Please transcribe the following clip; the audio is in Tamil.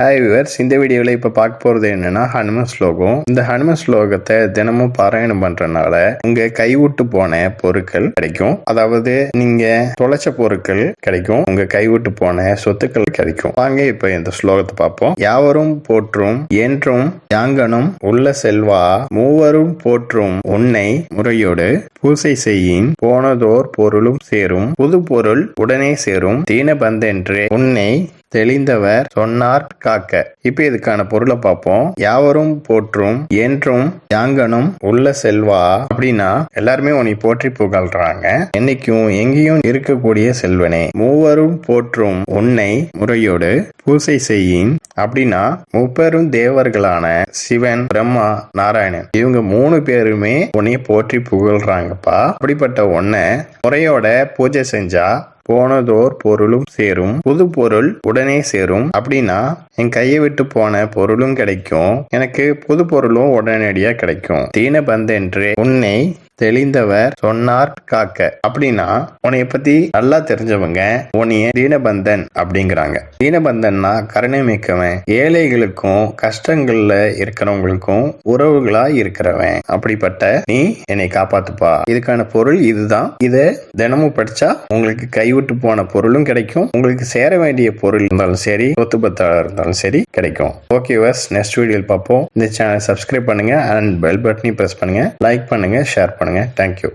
ஹாய் விவர்ஸ் இந்த வீடியோவில் இப்போ பார்க்க போகிறது என்னென்னா ஹனுமன் ஸ்லோகம். இந்த ஹனுமன் ஸ்லோகத்தை தினமும் பாராயணம் பண்ணுறனால உங்கள் கைவிட்டு போன பொருட்கள் கிடைக்கும். அதாவது நீங்கள் தொலைச்ச பொருட்கள் கிடைக்கும். உங்கள் கைவிட்டு போன சொத்துக்கள் கிடைக்கும். வாங்க இப்போ இந்த ஸ்லோகத்தை பார்ப்போம். யாவரும் போற்றும் என்றும் யாங்கனும் உள்ள செல்வா மூவரும் போற்றும் உன்னை முறையோடு பூசை செய்யின் போனதோர் பொருளும் சேரும் புது பொருள் உடனே சேரும். தீனபந்தென்று உன்னை தெளிந்தவர் சொன்னார் காக்க. இப்ப இதுக்கான பொருளை பார்ப்போம். யாவரும் போற்றும் என்றும் யாங்கனும் உள்ள செல்வா? அப்படின்னா எல்லாருமே உன்னை போற்றி புகழ்றாங்க. என்னைக்கும் எங்கேயும் இருக்கக்கூடிய செல்வனே மூவரும் போற்றும் உன்னை முறையோடு பூசை செய்யும் அப்படின்னா முப்பெரும் தேவர்களான சிவன் பிரம்மா நாராயணன் இவங்க மூணு பேருமே உன்னை போற்றி புகழ்றாங்கப்பா. அப்படிப்பட்ட உன்னை முறையோட பூஜை செஞ்சா போனதோர் பொருளும் சேரும் புது பொருள் உடனே சேரும். அப்படின்னா என் கையை விட்டு போன பொருளும் கிடைக்கும். எனக்கு புது பொருளும் உடனடியா கிடைக்கும். தீன பந்தென்று உன்னை தெளிந்தவர் சொன்னார் காக்க. அப்படின்னா உன்னைய பத்தி நல்லா தெரிஞ்சவங்க உன்னைய தீனபந்தன் அப்படிங்கிறாங்க. தீனபந்தன்னா கருணை மிக்கவன் ஏழைகளுக்கும் கஷ்டங்கள்ல இருக்கிறவங்களுக்கும் உறவுகளா இருக்கிறவன். அப்படிப்பட்ட நீ என்னை காப்பாத்துப்பா. இதுக்கான பொருள் இதுதான். இதை தினமும் படிச்சா உங்களுக்கு கை கைவிட்டு போன பொருளும் கிடைக்கும். உங்களுக்கு சேர வேண்டிய பொருள் இருந்தாலும் சரி சொத்து பத்தா இருந்தாலும் சரி கிடைக்கும். ஓகே வஸ் நெக்ஸ்ட் வீடியோவில் பார்ப்போம். இந்த சேனல் சப்ஸ்கிரைப் பண்ணுங்க அண்ட் பெல் பட்டனையும் ப்ரெஸ் பண்ணுங்க. லைக் பண்ணுங்க ஷேர் பண்ணுங்க. Thank you